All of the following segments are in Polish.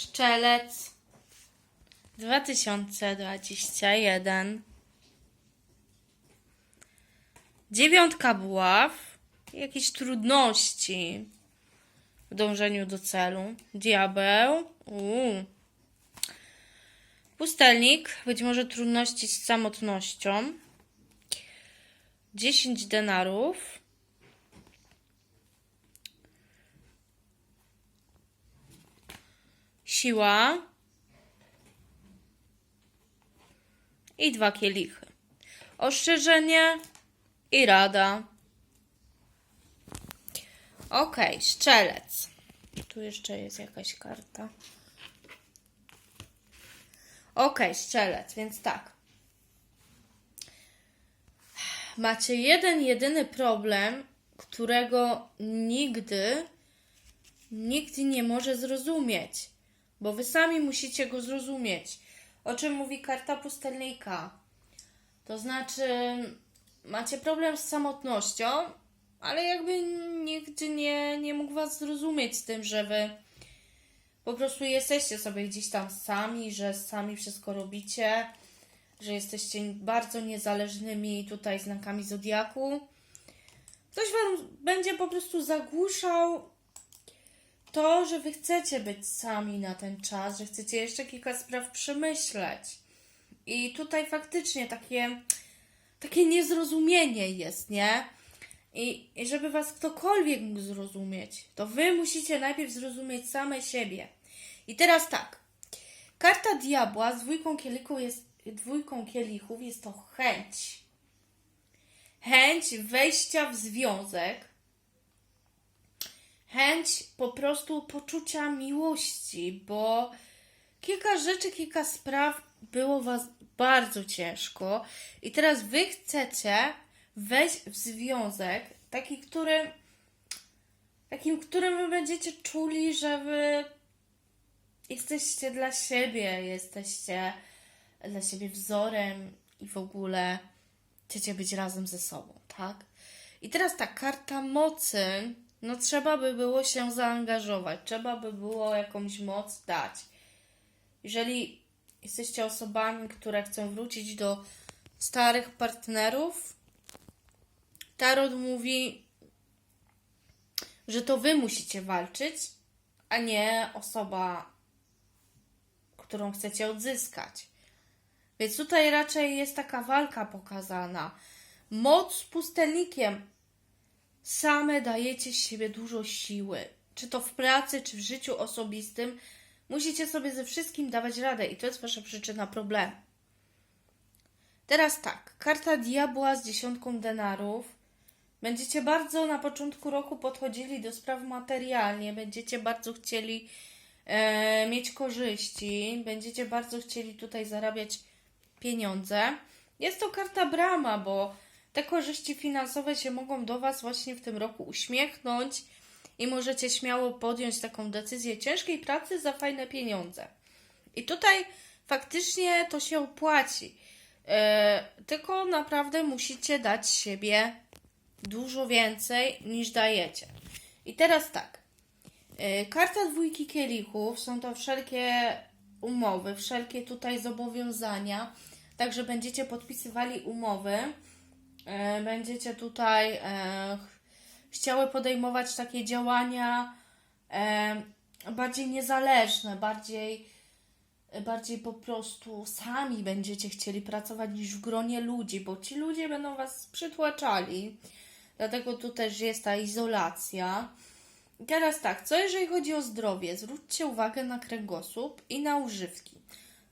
Szczelec 2021 Dziewiątka buław. Jakieś trudności w dążeniu do celu. Diabeł. Uuu. Pustelnik. Być może trudności z samotnością. 10 denarów siła i dwa kielichy. Ostrzeżenie i rada. Ok, szczelec. Tu jeszcze jest jakaś karta. Ok, szczelec, więc tak. Macie jeden, jedyny problem, którego nigdy nikt nie może zrozumieć, bo wy sami musicie go zrozumieć. O czym mówi karta pustelnika? To znaczy, macie problem z samotnością, ale jakby nikt nie, nie mógł was zrozumieć z tym, że wy po prostu jesteście sobie gdzieś tam sami, że sami wszystko robicie, że jesteście bardzo niezależnymi tutaj znakami zodiaku. Ktoś wam będzie po prostu zagłuszał to, że wy chcecie być sami na ten czas, że chcecie jeszcze kilka spraw przemyśleć. I tutaj faktycznie takie, takie niezrozumienie jest, nie? I, I żeby was ktokolwiek mógł zrozumieć, to wy musicie najpierw zrozumieć same siebie. I teraz tak. Karta diabła z dwójką kielichów jest, dwójką kielichów jest to chęć. Chęć wejścia w związek, chęć po prostu poczucia miłości, bo kilka rzeczy, kilka spraw było was bardzo ciężko i teraz wy chcecie wejść w związek taki, który takim, którym wy będziecie czuli, że wy jesteście dla siebie, jesteście dla siebie wzorem i w ogóle chcecie być razem ze sobą, tak? I teraz ta karta mocy, no trzeba by było się zaangażować, trzeba by było jakąś moc dać. Jeżeli jesteście osobami, które chcą wrócić do starych partnerów, Tarot mówi, że to wy musicie walczyć, a nie osoba, którą chcecie odzyskać. Więc tutaj raczej jest taka walka pokazana. Moc z pustelnikiem. Same dajecie z siebie dużo siły. Czy to w pracy, czy w życiu osobistym. Musicie sobie ze wszystkim dawać radę i to jest wasza przyczyna problemu. Teraz tak, karta diabła z dziesiątką denarów. Będziecie bardzo na początku roku podchodzili do spraw materialnie, będziecie bardzo chcieli e, mieć korzyści, będziecie bardzo chcieli tutaj zarabiać pieniądze. Jest to karta brama, bo te korzyści finansowe się mogą do Was właśnie w tym roku uśmiechnąć i możecie śmiało podjąć taką decyzję ciężkiej pracy za fajne pieniądze. I tutaj faktycznie to się opłaci. E, tylko naprawdę musicie dać siebie dużo więcej niż dajecie. I teraz tak. Yy, Karta dwójki kielichów są to wszelkie umowy, wszelkie tutaj zobowiązania. Także będziecie podpisywali umowy. Yy, Będziecie tutaj yy, chciały podejmować takie działania yy, bardziej niezależne, bardziej bardziej po prostu sami będziecie chcieli pracować niż w gronie ludzi, bo ci ludzie będą was przytłaczali. Dlatego tu też jest ta izolacja. Teraz tak, co jeżeli chodzi o zdrowie? Zwróćcie uwagę na kręgosłup i na używki.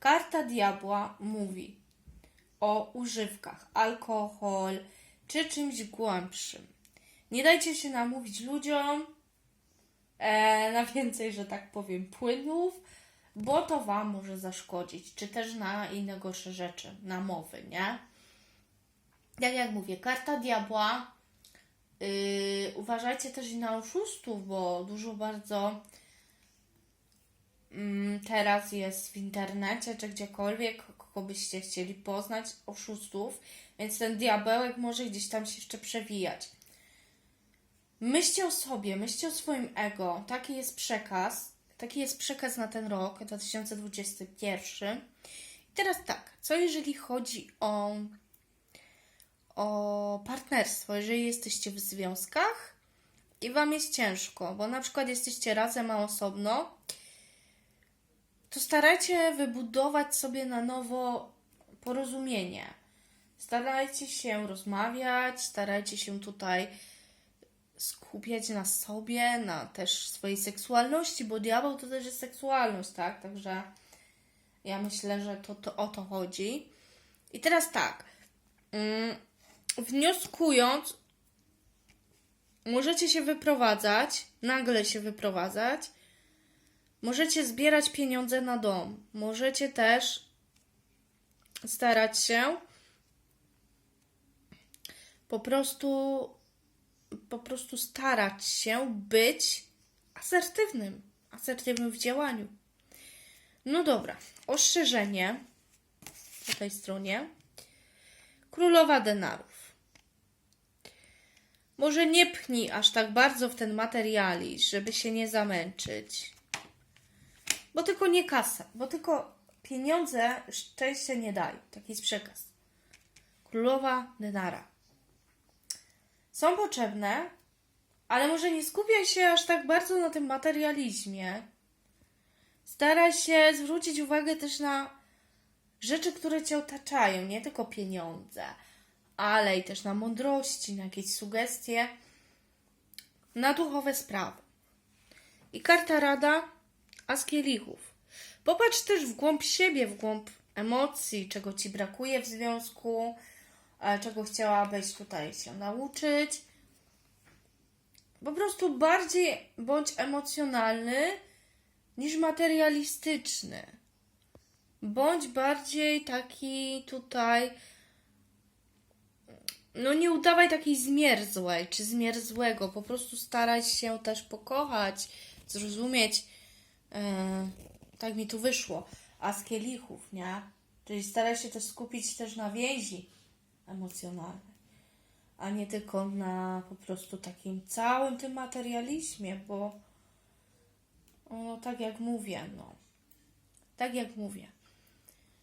Karta diabła mówi o używkach, alkohol czy czymś głębszym. Nie dajcie się namówić ludziom e, na więcej, że tak powiem, płynów, bo to Wam może zaszkodzić, czy też na inne gorsze rzeczy, na mowy, nie? Tak jak mówię, karta diabła Yy, uważajcie też i na oszustów, bo dużo bardzo mm, teraz jest w internecie czy gdziekolwiek, kogo byście chcieli poznać, oszustów, więc ten diabełek może gdzieś tam się jeszcze przewijać. Myślcie o sobie, myślcie o swoim ego. Taki jest przekaz. Taki jest przekaz na ten rok 2021. I teraz tak, co jeżeli chodzi o, o partnerstwo? Jeżeli jesteście w związkach i Wam jest ciężko, bo na przykład jesteście razem, a osobno, to starajcie wybudować sobie na nowo porozumienie. Starajcie się rozmawiać, starajcie się tutaj skupiać na sobie, na też swojej seksualności, bo diabeł to też jest seksualność, tak? Także ja myślę, że to, to o to chodzi. I teraz tak. Mm, wnioskując, możecie się wyprowadzać, nagle się wyprowadzać. Możecie zbierać pieniądze na dom. Możecie też starać się po prostu po prostu starać się być asertywnym, asertywnym w działaniu. No dobra, ostrzeżenie po tej stronie. Królowa denarów. Może nie pchnij aż tak bardzo w ten materializm, żeby się nie zamęczyć. Bo tylko nie kasa, bo tylko pieniądze szczęście nie dają. Taki jest przekaz. Królowa denara są potrzebne, ale może nie skupiaj się aż tak bardzo na tym materializmie. Staraj się zwrócić uwagę też na rzeczy, które cię otaczają, nie tylko pieniądze, ale i też na mądrości, na jakieś sugestie, na duchowe sprawy. I karta rada, a z kielichów. Popatrz też w głąb siebie, w głąb emocji, czego ci brakuje w związku, e, czego chciałabyś tutaj się nauczyć. Po prostu bardziej bądź emocjonalny niż materialistyczny. Bądź bardziej taki tutaj. No nie udawaj takiej zmierzłej czy zmierzłego. Po prostu staraj się też pokochać, zrozumieć. E, tak mi tu wyszło. A z kielichów, nie? Czyli staraj się też skupić też na więzi emocjonalnej, a nie tylko na po prostu takim całym tym materializmie, bo no, tak jak mówię, no. Tak jak mówię.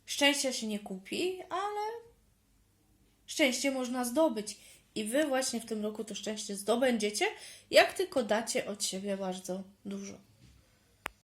Szczęścia się nie kupi, ale szczęście można zdobyć. I wy właśnie w tym roku to szczęście zdobędziecie, jak tylko dacie od siebie bardzo dużo.